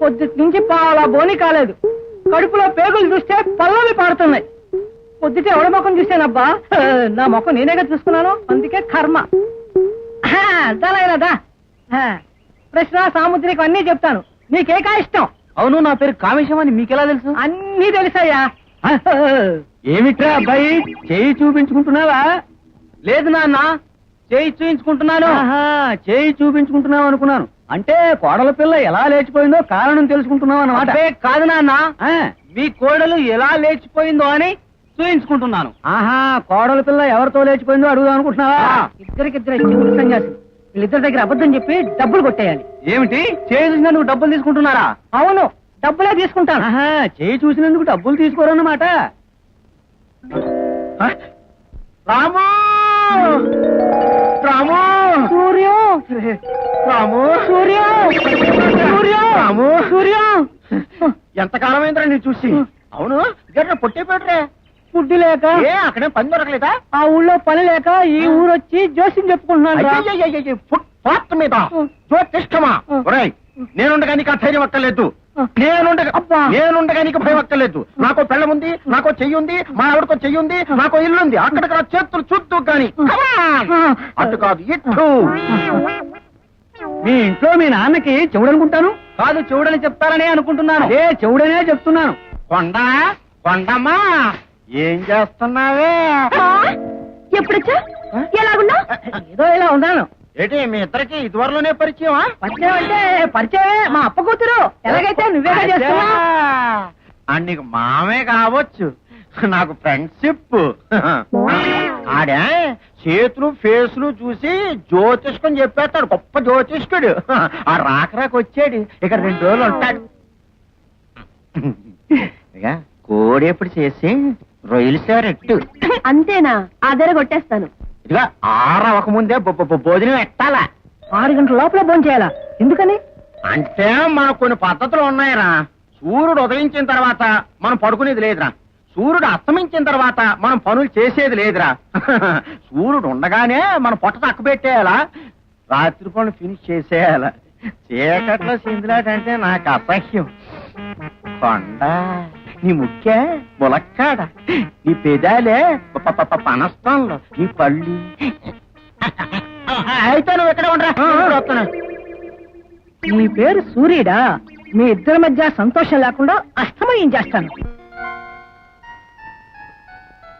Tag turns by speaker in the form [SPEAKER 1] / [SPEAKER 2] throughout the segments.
[SPEAKER 1] పొద్దుటి నుంచి పాలా బోని కాలేదు. కడుపులో పేగులు చూస్తే పల్లవి పారుతున్నాయి. పొద్దుటే ఎవడ ముఖం చూసానబ్బా నా ముఖం నేనేగా చూసుకున్నాను అందుకే కర్మ. హా, దానైనా దా. హా, ప్రశ్న సాముద్రికం అన్నీ చెప్తాను. నీకేకా ఇష్టం?
[SPEAKER 2] అవును నా పేరు కామేశం అని మీకెలా తెలుసు?
[SPEAKER 1] అన్నీ తెలుసయ్యా.
[SPEAKER 2] ఏమిట్రా అబ్బాయి చేయి చూపించుకుంటున్నావా? లేదు నాన్న చేయి చూపించుకుంటున్నాను చేయి చూపించుకుంటున్నావు అనుకున్నాను. అంటే కోడల పిల్ల ఎలా లేచిపోయిందో కారణం తెలుసుకుంటున్నావు అన్నమాట. కాదు నాన్న. మీ కోడలు ఎలా లేచిపోయిందో అని చూయించుకుంటున్నాను. ఆహా కోడల పిల్ల ఎవరితో లేచిపోయిందో అడుగుదాం అనుకుంటున్నావా?
[SPEAKER 1] ఇద్దరికిద్దరు సన్యాసి వీళ్ళిద్దరి దగ్గర అబద్ధం చెప్పి డబ్బులు కొట్టేయాలి.
[SPEAKER 2] ఏమిటి? చేయి చూసినందుకు డబ్బులు తీసుకుంటున్నారా?
[SPEAKER 1] అవును డబ్బులే తీసుకుంటాను.
[SPEAKER 2] ఆహా చేయి చూసినందుకు డబ్బులు తీసుకోరన్నమాట. రాము! రాము!
[SPEAKER 1] సూర్యం!
[SPEAKER 2] రాము
[SPEAKER 1] సూర్యం సూర్యం
[SPEAKER 2] రాము
[SPEAKER 1] సూర్యం
[SPEAKER 2] ఎంతకాలం అయిందిరా నేను చూసి అవును గట్ల పొట్టే పెట్టరే
[SPEAKER 1] ఫుడ్ లేక
[SPEAKER 2] ఏ అక్కడే పని దొరకలేదా
[SPEAKER 1] ఆ ఊళ్ళో పని లేక ఈ ఊరు వచ్చి జోస్యం చెప్పుకుంటున్నాను రా.
[SPEAKER 2] అయ్యయ్యయ్యయ్య, ఫుట్ పాత్ మీద
[SPEAKER 1] ఉం.
[SPEAKER 2] ఒరేయ్ నేనుండగా నీకు ఆ ధైర్యం అక్కర్లేదు. నేనుండగా
[SPEAKER 1] అబ్బా.
[SPEAKER 2] నేనుండగా నీకు భయం అక్కర్లేదు నాకో పెళ్ళం ఉంది నాకో చెయ్యి ఉంది మా ఆవిడకో చెయ్యి ఉంది నాకో ఇల్లు ఉంది అక్కడికి నా చేతులు చూద్దు గాని Come on.
[SPEAKER 1] ఆ.
[SPEAKER 2] అటు కాదు ఇటు మీ ఇంట్లో మీ నాన్నకి చెవుడనుకుంటాను? కాదు చెవుడని చెప్తారనే అనుకుంటున్నాను. ఏ చెవుడనే చెప్తున్నాను. కొండ కొండమ్మా ఏం చేస్తున్నావే?
[SPEAKER 3] ఎప్పుడొచ్చా? ఎలాగున్నా
[SPEAKER 1] ఏదో ఇలా ఉన్నాను.
[SPEAKER 2] ఏంటి మీ ఇద్దరికి ఇదివరలోనే పరిచయమా?
[SPEAKER 1] పరిచయం అంటే పరిచయమే. మా అప్ప కూతురు. ఎలాగైతే
[SPEAKER 2] ఆ, నీకు మామే కావచ్చు. నాకు ఫ్రెండ్షిప్. ఆడే? చేతులు ఫేసులు చూసి జ్యోతిష్కం చెప్పేస్తాడు గొప్ప జ్యోతిష్కుడు. ఆ రాక రాక వచ్చాడు. ఇక రెండు రోజులు ఉంటాడు. ఇక కోడి ఎప్పుడు చేసి రొయ్యలు సారెట్టు
[SPEAKER 3] అంతేనా? ఆధార కొట్టేస్తాను.
[SPEAKER 2] ఇదిగా ఆరవక ముందే బొ- బొ- భోజనం ఎట్టాలా?
[SPEAKER 1] ఆరు గంటల లోపల భోజనం చేయాలా? ఎందుకని?
[SPEAKER 2] అంటే మనకు కొన్ని పద్ధతులు ఉన్నాయిరా. సూర్యుడు ఉదయించిన తర్వాత మనం పడుకునేది లేదురా. సూర్యుడు అస్తమించిన తర్వాత మనం పనులు చేసేది లేదురా. సూర్యుడు ఉండగానే మన పొట్ట తక్క పెట్టేయాలా? రాత్రి పనులు ఫినిష్ చేసేయాల? చీకట్లో సింధులాట అంటే నాకు అసహ్యం. కొండ నీ ముఖ్య ములక్కాడ నీ పెదాలే ప- ప- ప- పనస్తంలో నీ పళ్ళు. అయితే నువ్వు ఎక్కడ ఉండరా.
[SPEAKER 1] నీ పేరు సూర్యుడా? మీ ఇద్దరి మధ్య సంతోషం లేకుండా అస్తమయం చేస్తాను.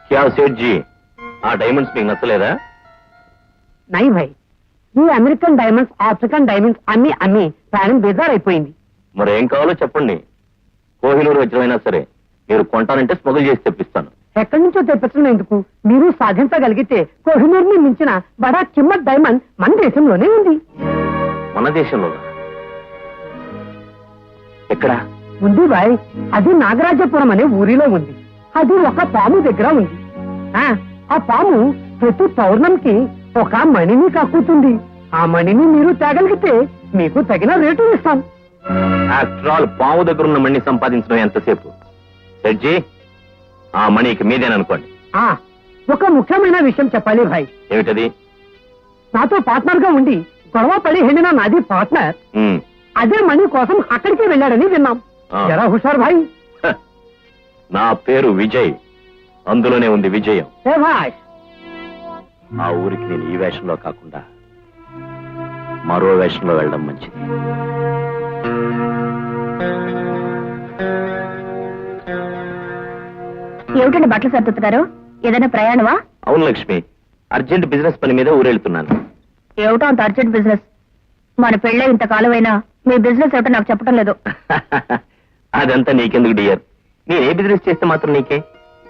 [SPEAKER 4] క్యా సేట్ జీ. ఆ డైమండ్స్ మీకు నచ్చలేదా?
[SPEAKER 5] నై భాయ్ ఈ అమెరికన్ డైమండ్స్ ఆఫ్రికన్ డైమండ్స్ అమ్మి అమ్మి ప్రాణం బేజారైపోయింది.
[SPEAKER 4] మరి ఏం కావాలో చెప్పండి. కోహినూరు వజ్రమైనా సరే మీరు కొంటానంటే స్మగుల్ చేసి తెప్పిస్తాను.
[SPEAKER 5] ఎక్కడి నుంచో తెప్పించడం ఎందుకు మీరు సాధించగలిగితే కోహినూర్ని మించిన బడా కిమ్మత్ డైమండ్ మన దేశంలోనే ఉంది.
[SPEAKER 4] మన దేశంలో ఎక్కడ?
[SPEAKER 5] ఉంది బాయ్. అది నాగరాజపురం అనే ఊరిలో ఉంది. అది ఒక పాము దగ్గర ఉంది. ఆ పాము ప్రతి పౌర్ణమికి ఒక మణిని కక్కుతుంది ఆ మణిని మీరు తేగలిగితే మీకు తగిన రేటు ఇస్తాం.
[SPEAKER 4] ఆఫ్టర్ ఆల్ పాము దగ్గర ఉన్న మణి సంపాదించడం ఎంతసేపు? సెడ్జీ ఆ మణికి మీదేననుకోండి
[SPEAKER 5] ఆ ఒక ముఖ్యమైన విషయం చెప్పాలి భాయ్.
[SPEAKER 4] ఏమిటది?
[SPEAKER 5] నాతో పార్ట్నర్గా ఉండి గొడవ పడి వెళ్ళిన నాది పార్ట్నర్.
[SPEAKER 4] ఉమ్,
[SPEAKER 5] అదే మణి కోసం అక్కడికి వెళ్ళాడని విన్నాం.
[SPEAKER 4] ఆ.
[SPEAKER 5] జరా హుషార్ భాయ్.
[SPEAKER 4] నా పేరు విజయ్. అందులోనే ఉంది విజయం. ఆ ఊరికి నేను ఈ వేషంలో కాకుండా మరో వేషంలో వెళ్ళడం మంచిది.
[SPEAKER 3] ఏమిటండి బట్టలు సర్దుతున్నారు? ఏదైనా ప్రయాణమా?
[SPEAKER 4] అవును లక్ష్మి అర్జెంట్ బిజినెస్ పని మీద ఊరెళ్తున్నాను.
[SPEAKER 3] ఏమిటో అంత అర్జెంట్ బిజినెస్? మన పెళ్ళే ఇంతకాలం అయినా మీ బిజినెస్ ఏమిటో నాకు చెప్పడం లేదు.
[SPEAKER 4] అదంతా నీకెందుకు డియర్? నేను ఏ బిజినెస్ చేస్తే మాత్రం నీకే?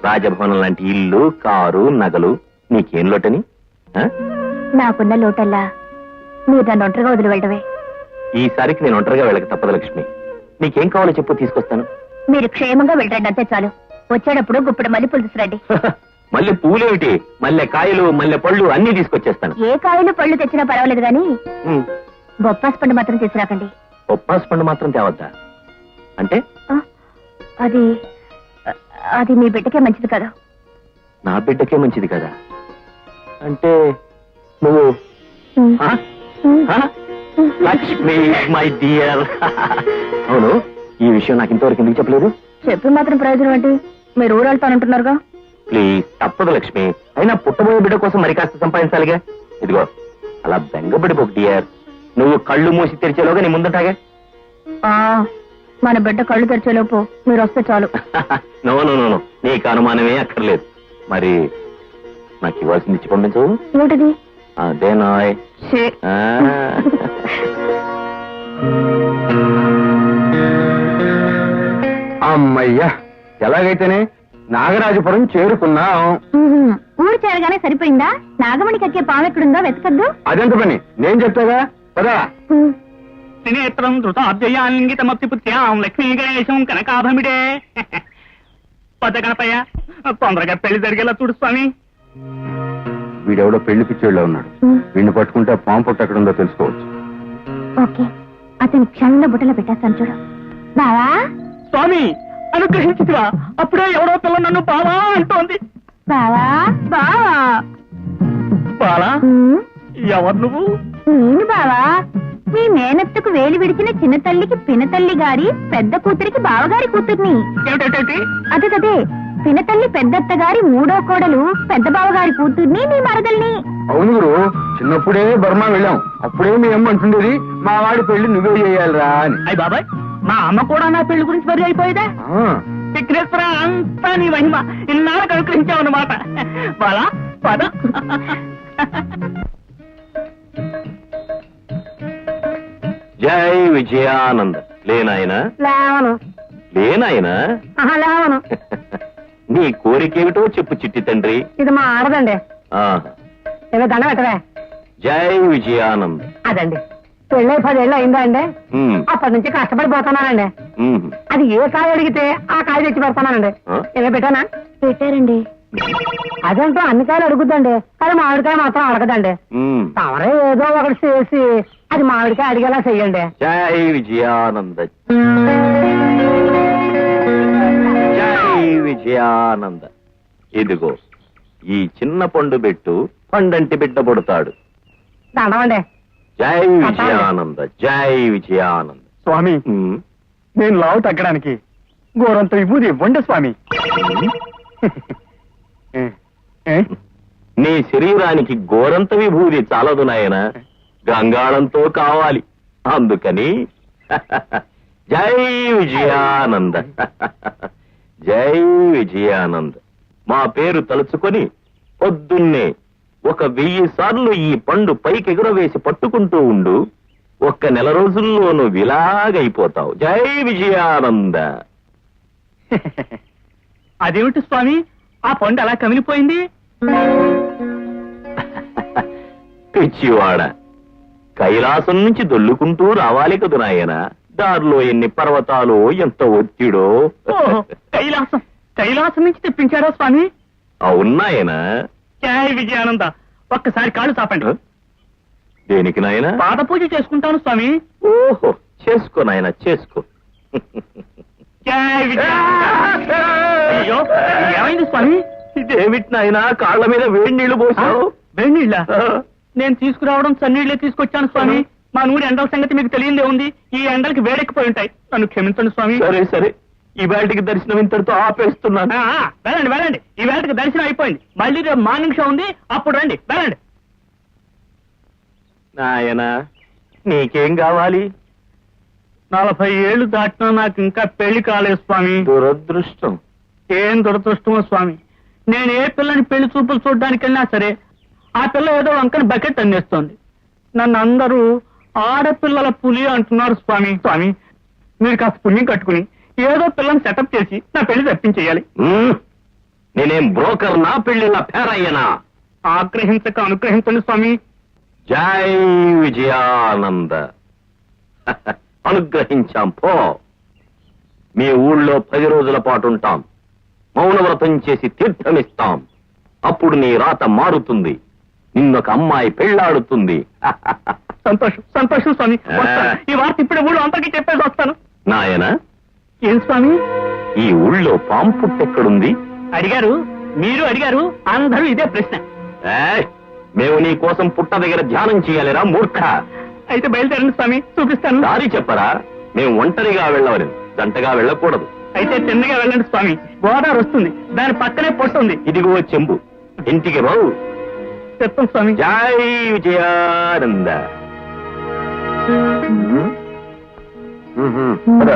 [SPEAKER 4] రాజభవనం లాంటి ఇల్లు కారు నగలు నీకేం లోటని?
[SPEAKER 3] నాకున్న లోటల్లా. మీరు నన్ను ఒంటరిగా వదిలి వెళ్ళడమే.
[SPEAKER 4] ఈసారికి నేను ఒంటరిగా వెళ్ళక తప్పదు లక్ష్మి. నీకేం కావాలో చెప్పు తీసుకొస్తాను.
[SPEAKER 3] మీరు క్షేమంగా వెళ్ళండి అంతే చాలు. వచ్చేటప్పుడు గుప్పుడు మల్లెపూలు తీసుకురండి.
[SPEAKER 4] మళ్ళీ పూలేమిటి? మల్లె కాయలు మల్లె పళ్ళు అన్ని తీసుకొచ్చేస్తాను.
[SPEAKER 3] ఏ కాయలు పళ్ళు తెచ్చినా పర్వాలేదు కానీ
[SPEAKER 4] ఉమ్.
[SPEAKER 3] బొప్పాస్ పండు మాత్రం తీసుకురాకండి.
[SPEAKER 4] బొప్పాస్ పండు మాత్రం తేవద్దా? అంటే?
[SPEAKER 3] అది అది మీ బిడ్డకే మంచిది కదా?
[SPEAKER 4] నా బిడ్డకే మంచిది కదా? అంటే నువ్వు. ఆ? ఆ? లక్ష్మి మై డియర్ అవును ఈ విషయం నాకు ఇంతవరకు ఎందుకు చెప్పలేదు?
[SPEAKER 3] చెప్పి మాత్రం ప్రయోజనం ఏంటి? మీరు ఊరు వెళ్తానంటున్నారుగా
[SPEAKER 4] ప్లీజ్ తప్పదు లక్ష్మి. అయినా పుట్టబోయే బిడ్డ కోసం మరి కాస్త సంపాదించాలిగా? ఇదిగో అలా బెంగపడిపోకు డియర్ నువ్వు కళ్ళు మూసి తెరిచేలోగా నీ ముందటాగా?
[SPEAKER 3] ఆ, మన బిడ్డ కళ్ళు తెరిచేలోపు మీరు వస్తే చాలు.
[SPEAKER 4] No no no no. నీకు అనుమానమే అక్కర్లేదు. మరి నాకు ఇవ్వాల్సింది ఇచ్చి పంపించవు
[SPEAKER 3] ఏమిటిది? షే.
[SPEAKER 4] ఆ.
[SPEAKER 2] అమ్మయ్యా ఎలాగైతేనే నాగరాజపురం చేరుకున్నాం.
[SPEAKER 3] ఉహుం. ఊరు చేరగానే సరిపోయిందా? నాగమణి కక్కే పాము ఎక్కడుందో వెతకద్దు.
[SPEAKER 2] అదెంత పని? నేను చెప్తాగా? పదా.
[SPEAKER 6] త్రినేత్రం ధృతాద్యయాన్గితమప్తిపుత్యాం లక్ష్మీ గణేశం కనకాభమిడే. పద గణపయ్య తొందరగా పెళ్ళి జరిగేలా చూడు స్వామి.
[SPEAKER 2] వీడెవడో పెళ్ళి పిచ్చేళ్ళ ఉన్నాడు. వీడిని పట్టుకుంటే పాము పుట్ట ఎక్కడ ఉందో తెలుసుకోవచ్చు.
[SPEAKER 3] ఓకే అతని క్షణంలో బుట్టలో పెట్టేస్తాను చూడు. బావా?
[SPEAKER 6] స్వామి అనుగ్రహించుగా అప్పుడే ఎవరో పిల్ల నన్ను బావా అంటోంది.
[SPEAKER 3] బావా? బావా?
[SPEAKER 6] బాలా? ఎవరు నువ్వు?
[SPEAKER 3] నేను బావా? మీ మేనత్తకు వేలు విడిచిన చిన్న తల్లికి పినతల్లి గారి పెద్ద కూతురికి బావగారి కూతుర్ని.
[SPEAKER 6] ఏమిటేంటి?
[SPEAKER 3] అదే కదే పినతల్లి పెద్దత్త గారి మూడో కోడలు పెద్ద బావగారి కూతుర్ని నీ మరదల్ని.
[SPEAKER 2] అవును గురు. చిన్నప్పుడే బర్మా వెళ్ళాం. అప్పుడే మీ అమ్మ అంటుండేది మా వాడి పెళ్ళి నువ్వే చేయాలిరా అని.
[SPEAKER 6] అయ్య బాబాయ్ మా అమ్మ కూడా నా పెళ్ళి గురించి మరి అయిపోయేదా?
[SPEAKER 2] ఆ,
[SPEAKER 6] విఘ్నేశ్వర అంతా నీ మహిమ. ఇన్నాళ్ళకు అనుగ్రహించావన్నమాట. బాలా పద.
[SPEAKER 4] జై విజయానంద్. లేనాయనా?
[SPEAKER 5] లేవను.
[SPEAKER 4] లేనాయనా?
[SPEAKER 5] ఆహా, లేవను.
[SPEAKER 4] నీ కోరికేమిటో చెప్పు చిట్టి తండ్రి.
[SPEAKER 5] ఇది మా ఆడదండి.
[SPEAKER 4] ఆహా.
[SPEAKER 5] ఏదో దండ పెట్టవే.
[SPEAKER 4] జై విజయానంద్.
[SPEAKER 5] అదండి. పెళ్ళై పదేళ్ళు అయిందా అండి?
[SPEAKER 4] ఉమ్,
[SPEAKER 5] అప్పటి నుంచి కష్టపడిపోతున్నానండి.
[SPEAKER 4] ఉమ్.
[SPEAKER 5] అది ఏ కాయ అడిగితే ఆ కాయ తెచ్చి పెడతానండి.
[SPEAKER 4] ఆ?
[SPEAKER 5] ఏదో పెట్టానా?
[SPEAKER 3] పెట్టారండి.
[SPEAKER 5] అదంటూ అన్ని కాయలు అడుగుద్దండి. కానీ మామిడికాయ మాత్రం అడగదండి.
[SPEAKER 4] ఉమ్.
[SPEAKER 5] తమరే ఏదో ఒకటి చేసి అది మామిడికాయ అడిగేలా చెయ్యండి.
[SPEAKER 4] జై విజయానంద. జై విజయానంద. ఇదిగో ఈ చిన్న పండు పెట్టు పండంటి బిడ్డ పుడతాడు. జై విజయానంద జై విజయానంద.
[SPEAKER 6] స్వామి
[SPEAKER 4] ఉమ్,
[SPEAKER 6] నేను లావు తగ్గడానికి గోరంత విభూది ఇవ్వండి స్వామి.
[SPEAKER 4] నీ శరీరానికి గోరంత విభూది చాలదు నాయన. గంగాళంతో కావాలి. అందుకని జై విజయానంద. జై విజయానంద. మా పేరు తలుచుకొని పొద్దున్నే ఒక వెయ్యి సార్లు ఈ పండు పైకి ఎగురవేసి పట్టుకుంటూ ఉండు. ఒక్క నెల రోజుల్లో నువ్వు ఇలాగైపోతావు జై విజయానంద.
[SPEAKER 6] అదేమిటి స్వామి? ఆ పండు అలా కమిలిపోయింది?
[SPEAKER 4] పిచ్చివాడ. కైలాసం నుంచి దొల్లుకుంటూ రావాలి కదు నాయన? దారిలో ఎన్ని పర్వతాలు ఎంత ఒత్తిడో.
[SPEAKER 6] కైలాసం. కైలాసం నుంచి తెప్పించారా స్వామి?
[SPEAKER 4] అవునాయన
[SPEAKER 6] విజయానంద. ఒక్కసారి కాళ్ళు చాపండి.
[SPEAKER 4] దేనికి నాయన?
[SPEAKER 6] పాద పూజ చేసుకుంటాను స్వామి.
[SPEAKER 4] ఓహో చేసుకో నాయన చేసుకో.
[SPEAKER 6] ఏమైంది స్వామి?
[SPEAKER 4] ఇదేమిటి నాయన? కాళ్ళ మీద వేడి నీళ్ళు పోసావు.
[SPEAKER 6] వేణీళ్ళ నేను తీసుకురావడం చన్నీళ్ళే తీసుకొచ్చాను స్వామి. మా నూరి ఎండల సంగతి మీకు తెలియదే ఉంది. ఈ ఎండలకి వేడెక్కిపోయి ఉంటాయి. నన్ను క్షమించండి స్వామి.
[SPEAKER 4] సరే సరే. ఈ వేళటికి దర్శనం ఇంతటితో ఆపేస్తున్నాను.
[SPEAKER 6] వెళ్ళండి వెళ్ళండి. ఈ వేళకి దర్శనం అయిపోయింది. మళ్ళీ రేపు మార్నింగ్ షో ఉంది. అప్పుడు రండి వెళ్ళండి.
[SPEAKER 4] నాయన నీకేం కావాలి?
[SPEAKER 6] నలభై ఏళ్ళు దాటినా నాకు ఇంకా పెళ్ళి కాలేదు స్వామి.
[SPEAKER 4] దురదృష్టం.
[SPEAKER 6] ఏం దురదృష్టమో స్వామి. నేను ఏ పిల్లని పెళ్ళి చూపులు చూడడానికి వెళ్ళినా సరే ఆ పిల్ల ఏదో వంకని బకెట్ అందిస్తోంది నన్ను అందరూ ఆడపిల్లల పులి అంటున్నారు స్వామి స్వామి. మీరు కాస్త పుణ్యం కట్టుకుని ఏదో పిల్లని సెటప్ చేసి నా పెళ్ళి తప్పించేయాలి
[SPEAKER 4] నేనేం బ్రోకర్ నా పెళ్ళిన పేరయ్యనా?
[SPEAKER 6] ఆగ్రహించక అనుగ్రహించండి స్వామి.
[SPEAKER 4] జై విజయానంద. అనుగ్రహించాం పో. మీ ఊళ్ళో పది రోజుల పాటు ఉంటాం. మౌనవ్రతం చేసి తీర్థమిస్తాం. అప్పుడు నీ రాత మారుతుంది. నిన్నొక అమ్మాయి పెళ్ళాడుతుంది.
[SPEAKER 6] సంతోషం సంతోషం స్వామి. వస్తాను. ఈ వార్త ఇప్పుడే ఊళ్ళో అందరికీ చెప్పేసి వస్తాను.
[SPEAKER 4] నాయన?
[SPEAKER 6] ఏం స్వామి?
[SPEAKER 4] ఈ ఊళ్ళో పాము పుట్టెక్కడుంది
[SPEAKER 6] అడిగారు. మీరు అడిగారు. అందరూ ఇదే ప్రశ్న.
[SPEAKER 4] ఏయ్, మేము నీ కోసం పుట్ట దగ్గర ధ్యానం చేయాలిరా మూర్ఖ.
[SPEAKER 6] అయితే బయలుదేరండి స్వామి. చూపిస్తాను.
[SPEAKER 4] దారి చెప్పరా? మేము ఒంటరిగా వెళ్ళవలేదు. జంటగా వెళ్ళకూడదు.
[SPEAKER 6] అయితే తిన్నగా వెళ్ళండి స్వామి. గోదావరి వస్తుంది. దాని పక్కనే పొట్టుంది
[SPEAKER 4] ఇదిగో చెంబు. ఇంటికి రావు
[SPEAKER 6] చెప్తాం స్వామి
[SPEAKER 4] జై విజయానంద మ్మ్. మ్మ్. పద.